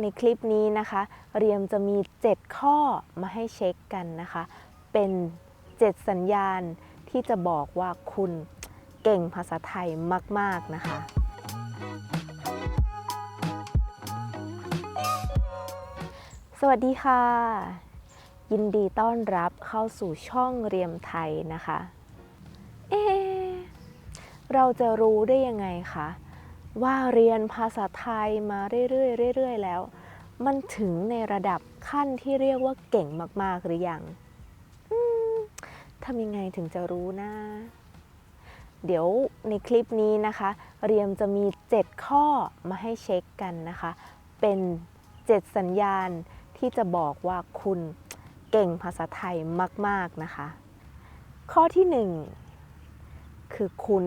ในคลิปนี้นะคะ เรียมจะมี 7 ข้อมาให้เช็คกันนะคะ เป็น 7 สัญญาณที่จะบอกว่าคุณเก่งภาษาไทยมาก ๆ นะคะ สวัสดีค่ะ ยินดีต้อนรับเข้าสู่ช่องเรียมไทยนะคะ เอ๊เราจะรู้ได้ยังไงคะ ว่าเรียนภาษาไทยมาเรื่อยๆเรื่อยๆแล้ว มันถึงในระดับขั้นที่เรียกว่าเก่งมากๆหรือยังอืมทำยังไงถึงจะรู้นะ เดี๋ยวในคลิปนี้นะคะ เรียมจะมี 7 ข้อมาให้เช็คกันนะคะ เป็น 7 สัญญาณที่จะบอกว่าคุณเก่งภาษาไทยมาก ๆนะคะ ข้อที่ 1 คือคุณ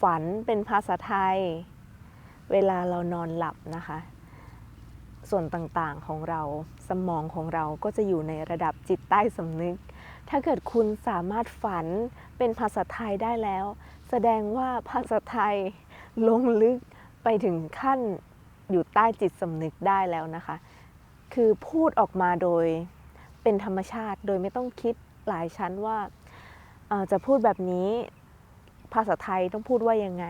ฝันเป็นภาษาไทย เวลาเรานอนหลับนะคะ ส่วนต่างๆของเราสมองของเราก็จะอยู่ในระดับจิตใต้สำนึก ถ้าเกิดคุณสามารถฝันเป็นภาษาไทยได้แล้ว แสดงว่าภาษาไทยลงลึกไปถึงขั้นอยู่ใต้จิตสำนึกได้แล้วนะคะ คือพูดออกมาโดยเป็นธรรมชาติโดยไม่ต้องคิดหลายชั้นว่าจะพูดแบบนี้ภาษาไทยต้องพูดว่ายังไง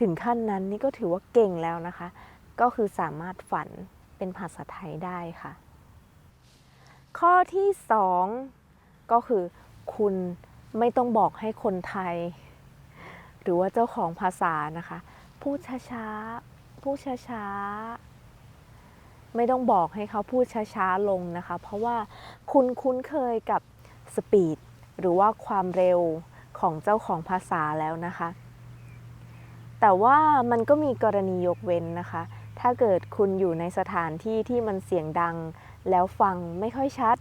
ถึงขั้นนั้นนี่ก็ถือว่าเก่งแล้วนะคะ ก็คือสามารถฝันเป็นภาษาไทยได้ค่ะ ข้อที่สองก็คือ คุณไม่ต้องบอกให้คนไทย หรือว่าเจ้าของภาษานะคะ พูดช้าๆพูดช้าๆไม่ต้องบอกให้เขาพูดช้าๆลงนะคะ เพราะว่าคุณคุ้นเคยกับสปีดหรือว่าความเร็วของเจ้าของภาษาแล้วนะคะ แต่ว่ามันก็มีกรณียกเว้นนะคะ ถ้าเกิดคุณอยู่ในสถานที่ที่มันเสียงดัง แล้วฟังไม่ค่อยชัด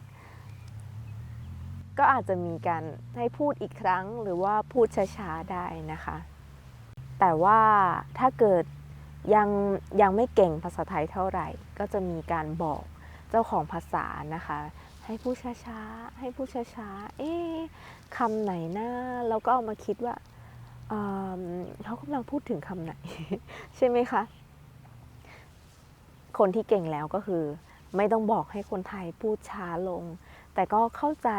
ก็อาจจะมีการให้พูดอีกครั้ง หรือว่าพูดช้าๆได้นะคะ แต่ว่าถ้าเกิดยังยังไม่เก่งภาษาไทยเท่าไหร่ ก็จะมีการบอกเจ้าของภาษานะคะ ให้พูดช้าๆให้พูดช้าๆเอ๊ะคำไหนนะเราก็เอามาคิดว่า เเขากำลังพูดถึงคำไหน ใช่ไหมคะ คนที่เก่งแล้วก็คือ ไม่ต้องบอกให้คนไทยพูดช้าลง แต่ก็เข้าใจ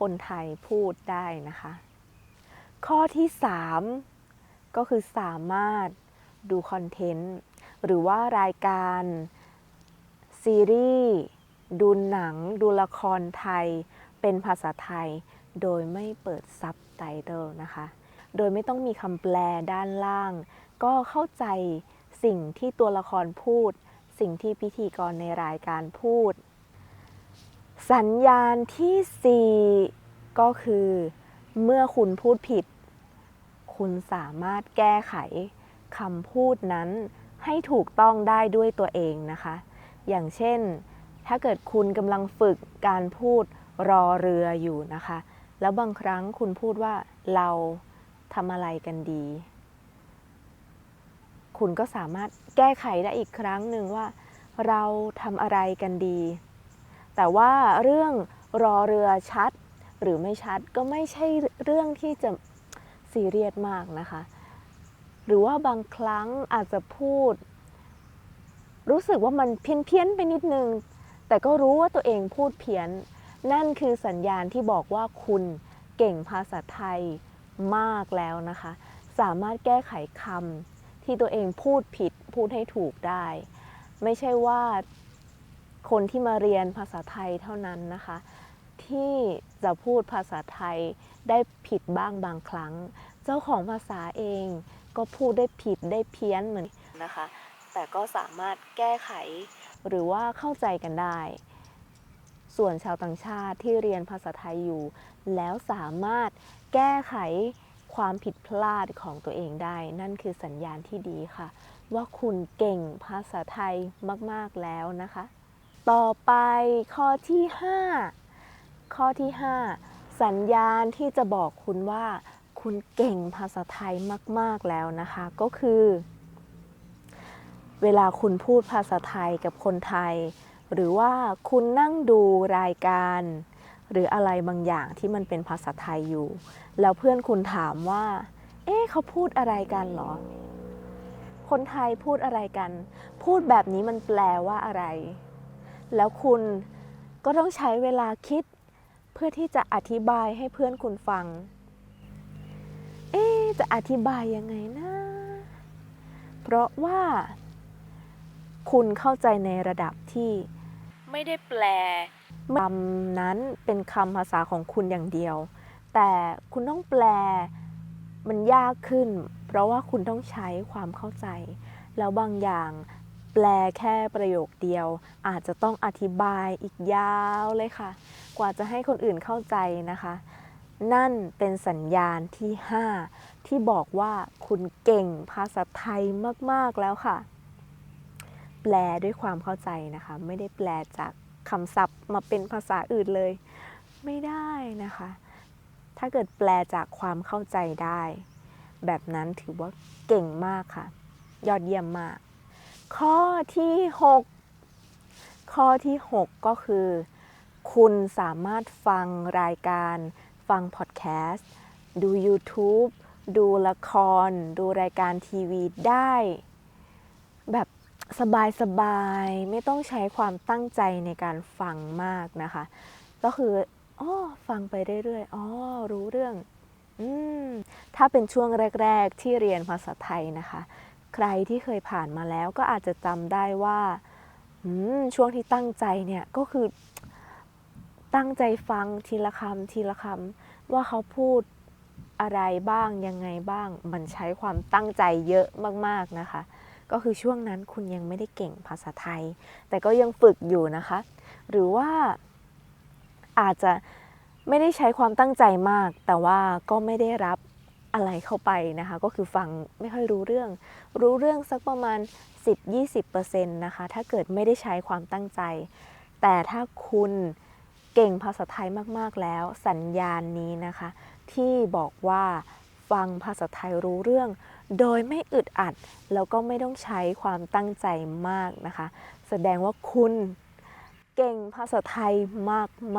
คนไทยพูดได้นะคะ ข้อที่ 3 ก็คือสามารถดูคอนเทนต์ หรือว่ารายการ ซีรีส์ ดูหนัง ดูละครไทย เป็นภาษาไทย โดยไม่เปิดซับไตเติลนะคะ โดยไม่ต้องมีคำแปลด้านล่าง ก็เข้าใจสิ่งที่ตัวละครพูด สิ่งที่พิธีกรในรายการพูด สัญญาณที่ 4 ก็คือ เมื่อคุณพูดผิด คุณสามารถแก้ไขคำพูดนั้นให้ถูกต้องได้ด้วยตัวเองนะคะ อย่างเช่น ถ้าเกิดคุณกำลังฝึกการพูดรอเรืออยู่นะคะ แล้วบางครั้งคุณพูดว่าเรา ทำอะไรกันดี คุณก็สามารถแก้ไขได้อีกครั้งหนึ่งว่า เราทำอะไรกันดี แต่ว่าเรื่องรอเรือชัดหรือไม่ชัดก็ไม่ใช่เรื่องที่จะซีเรียสมากนะคะ หรือว่าบางครั้งอาจจะพูด รู้สึกว่ามันเพี้ยนเพี้ยนไปนิดนึง แต่ก็รู้ว่าตัวเองพูดเพี้ยน นั่นคือสัญญาณที่บอกว่าคุณเก่งภาษาไทย มากแล้วนะคะ สามารถแก้ไขคำที่ตัวเองพูดผิดพูดให้ถูกได้ ไม่ใช่ว่าคนที่มาเรียนภาษาไทยเท่านั้นนะคะ ที่จะพูดภาษาไทยได้ผิดบ้างบางครั้ง เจ้าของภาษาเองก็พูดได้ผิดได้เพี้ยนเหมือนนะคะ แต่ก็สามารถแก้ไขหรือว่าเข้าใจกันได้ ส่วนชาวต่างชาติที่เรียนภาษาไทยอยู่ แล้วสามารถแก้ไขความผิดพลาดของตัวเองได้ นั่นคือสัญญาณที่ดีค่ะ ว่าคุณเก่งภาษาไทยมาก ๆ แล้วนะคะ ต่อไปข้อที่ 5 ข้อที่ 5 สัญญาณที่จะบอกคุณว่า คุณเก่งภาษาไทยมาก ๆ แล้วนะคะ ก็คือ เวลาคุณพูดภาษาไทยกับคนไทย หรือว่าคุณนั่งดูรายการ หรืออะไรบางอย่างที่มันเป็นภาษาไทยอยู่ แล้วเพื่อนคุณถามว่า เอ๊ะเขาพูดอะไรกันหรอ คนไทยพูดอะไรกัน พูดแบบนี้มันแปลว่าอะไร แล้วคุณก็ต้องใช้เวลาคิดเพื่อที่จะอธิบายให้เพื่อนคุณฟัง เอ๊ะจะอธิบายยังไงนะ เพราะว่า คุณเข้าใจในระดับที่ ไม่ได้แปลคำนั้นเป็นคำภาษาของคุณอย่างเดียว แต่คุณต้องแปลมันยากขึ้น เพราะว่าคุณต้องใช้ความเข้าใจ แล้วบางอย่างแปลแค่ประโยคเดียว อาจจะต้องอธิบายอีกยาวเลยค่ะ กว่าจะให้คนอื่นเข้าใจนะคะ นั่นเป็นสัญญาณที่ 5 ที่บอกว่าคุณเก่งภาษาไทยมาก ๆ แล้วค่ะ แปลด้วยความเข้าใจนะคะ ไม่ได้แปลจากคำศัพท์มาเป็นภาษาอื่นเลย ไม่ได้นะคะ ถ้าเกิดแปลจากความเข้าใจได้ แบบนั้นถือว่าเก่งมากค่ะ ยอดเยี่ยมมาก ข้อที่ 6 ข้อที่ 6 ก็คือ คุณสามารถฟังรายการ ฟังพอดแคสต์ ดู YouTube ดูละคร ดูรายการทีวีได้ แบบ สบายๆไม่ต้องใช้ความตั้งใจในการฟังมากนะคะ ก็คืออ๋อฟังไปเรื่อยๆอ๋อรู้เรื่องอืมถ้าเป็นช่วงแรก ๆ ที่เรียนภาษาไทยนะคะ ใครที่เคยผ่านมาแล้วก็อาจจะจำได้ว่าอืมช่วงที่ตั้งใจเนี่ยก็คือ ตั้งใจฟังทีละคำทีละคำว่าเขาพูดอะไรบ้างยังไงบ้าง มันใช้ความตั้งใจเยอะมากๆนะคะ ก็คือช่วงนั้นคุณยังไม่ได้เก่งภาษาไทย แต่ก็ยังฝึกอยู่นะคะ หรือว่าอาจจะไม่ได้ใช้ความตั้งใจมาก แต่ว่าก็ไม่ได้รับอะไรเข้าไปนะคะ ก็คือฟังไม่ค่อยรู้เรื่อง รู้เรื่องสักประมาณ 10-20%นะคะ ถ้าเกิดไม่ได้ใช้ความตั้งใจ แต่ถ้าคุณเก่งภาษาไทยมาก ๆ แล้ว สัญญาณนี้นะคะ ที่บอกว่าฟังภาษาไทยรู้เรื่อง โดยไม่อึดอัด แล้วก็ไม่ต้องใช้ความตั้งใจมากนะคะ แสดงว่าคุณเก่งภาษาไทย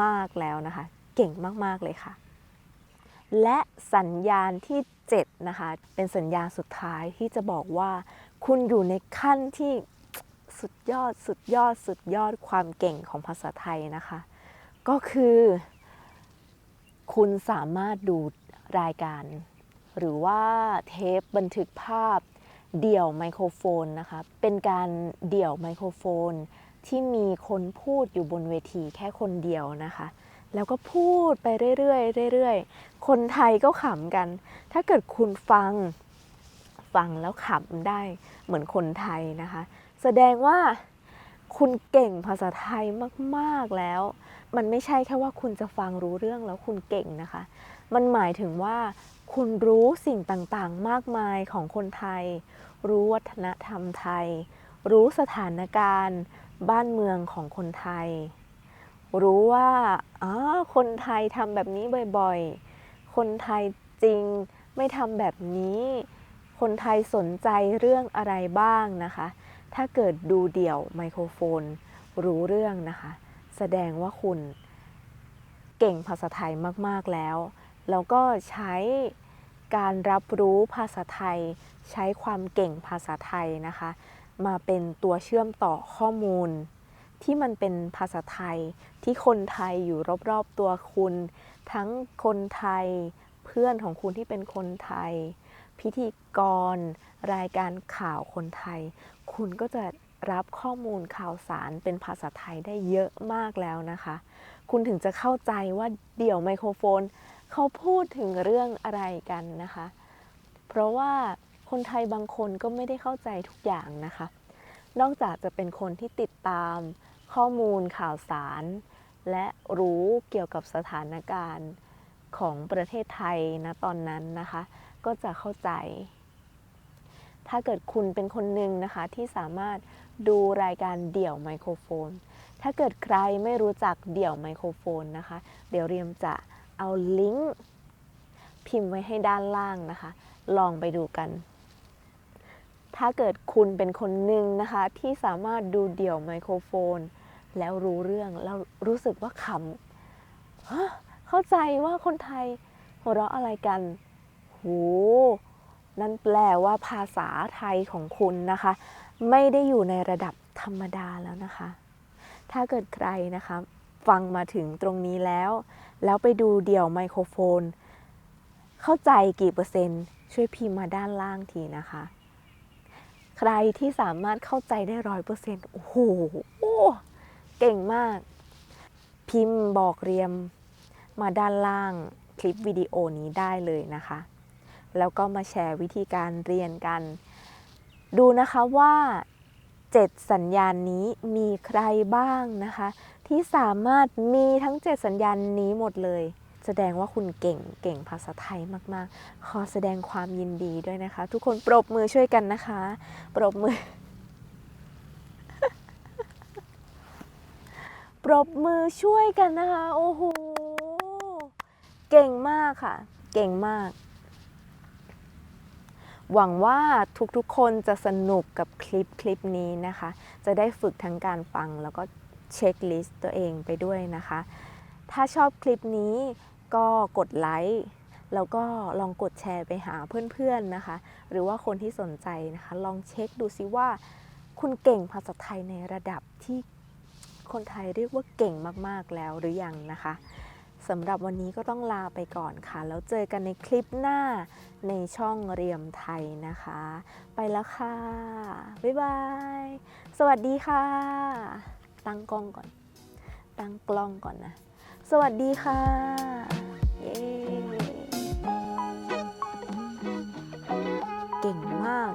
มากๆแล้วนะคะ เก่งมากๆเลยค่ะ และสัญญาณที่ 7 นะคะ เป็นสัญญาณสุดท้ายที่จะบอกว่า คุณอยู่ในขั้นที่สุดยอดสุดยอดสุดยอดความเก่งของภาษาไทยนะคะ ก็คือ คุณสามารถดูรายการ หรือว่าเทปบันทึกภาพเดี่ยวไมโครโฟนนะคะเป็นการเดี่ยวไมโครโฟน ที่มีคนพูดอยู่บนเวทีแค่คนเดียวนะคะ แล้วก็พูดไปเรื่อยๆเรื่อยๆ คนไทยก็ขำกัน ถ้าเกิดคุณฟังฟังแล้วขำได้เหมือนคนไทยนะคะ แสดงว่าคุณเก่งภาษาไทยมากๆแล้ว มันไม่ใช่แค่ว่าคุณจะฟังรู้เรื่องแล้วคุณเก่งนะคะ มันหมายถึงว่าคุณรู้สิ่งต่างๆ มากมายของคนไทย รู้วัฒนธรรมไทย รู้สถานการณ์ บ้านเมืองของคนไทย รู้ว่าอ๋อคนไทยทำแบบนี้บ่อยๆ คนไทยจริงไม่ทำแบบนี้ คนไทยสนใจเรื่องอะไรบ้างนะคะ ถ้าเกิดดูเดี่ยวไมโครโฟน รู้เรื่องนะคะ แสดงว่าคุณเก่งภาษาไทยมาก ๆ แล้ว แล้วก็ใช้การรับรู้ภาษาไทย ใช้ความเก่งภาษาไทยนะคะ มาเป็นตัวเชื่อมต่อข้อมูล ที่มันเป็นภาษาไทยที่คนไทยอยู่รอบ ๆ ตัวคุณ ทั้งคนไทยเพื่อนของคุณที่เป็นคนไทย พิธีกร รายการข่าวคนไทย คุณก็จะ รับข้อมูลข่าวสารเป็นภาษาไทยได้เยอะมากแล้วนะคะ คุณถึงจะเข้าใจว่าเดี่ยวไมโครโฟน เขาพูดถึงเรื่องอะไรกันนะคะ เพราะว่าคนไทยบางคนก็ไม่ได้เข้าใจทุกอย่างนะคะ นอกจากจะเป็นคนที่ติดตามข้อมูลข่าวสาร และรู้เกี่ยวกับสถานการณ์ของประเทศไทยนะตอนนั้นนะคะ ก็จะเข้าใจ ถ้าเกิดคุณเป็นคนหนึ่งนะคะที่สามารถ ดูรายการเดี่ยวไมโครโฟน ถ้าเกิดใครไม่รู้จักเดี่ยวไมโครโฟนนะคะ เดี๋ยวเรียมจะเอาลิงก์พิมพ์ไว้ให้ด้านล่างนะคะ ลองไปดูกัน ถ้าเกิดคุณเป็นคนหนึ่งนะคะ ที่สามารถดูเดี่ยวไมโครโฟน แล้วรู้เรื่องแล้วรู้สึกว่าขำเข้าใจว่าคนไทยหัวเราะอะไรกัน โห นั่นแปลว่าภาษาไทยของคุณนะคะ ไม่ได้อยู่ในระดับธรรมดาแล้วนะคะ ถ้าเกิดใครนะคะ ฟังมาถึงตรงนี้แล้ว แล้วไปดูเดี่ยวไมโครโฟน เข้าใจกี่เปอร์เซ็นต์ ช่วยพิมพ์มาด้านล่างทีนะคะ ใครที่สามารถเข้าใจได้ร้อยเปอร์เซ็นต์โอ้โหเก่งมาก พิมพ์บอกเรียมมาด้านล่างคลิปวิดีโอนี้ได้เลยนะคะ แล้วก็มาแชร์วิธีการเรียนกัน ดูนะคะว่า 7 สัญญาณนี้มีใครบ้างนะคะ ที่สามารถมีทั้ง 7 สัญญาณนี้หมดเลย แสดงว่าคุณเก่งเก่งภาษาไทยมากๆ ขอแสดงความยินดีด้วยนะคะ ทุกคนปรบมือช่วยกันนะคะ ปรบมือปรบมือช่วยกันนะคะ โอ้โห เก่งมากค่ะ เก่งมาก หวังว่าทุกๆคนจะสนุกกับคลิปคลิปนี้นะคะ จะได้ฝึกทั้งการฟังแล้วก็เช็คลิสต์ตัวเองไปด้วยนะคะ ถ้าชอบคลิปนี้ก็กดไลค์แล้วก็ลองกดแชร์ไปหาเพื่อนๆนะคะ หรือว่าคนที่สนใจนะคะ ลองเช็คดูซิว่า คุณเก่งภาษาไทยในระดับที่คนไทยเรียกว่าเก่งมากๆแล้วหรือยังนะคะ สำหรับวันนี้ก็ต้องลาไปก่อนค่ะ แล้วเจอกันในคลิปหน้าในช่องเรียมไทยนะคะ ไปแล้วค่ะ บ๊ายบาย สวัสดีค่ะ ตั้งกล้องก่อน ตั้งกล้องก่อนนะ สวัสดีค่ะ เย้เก่งมาก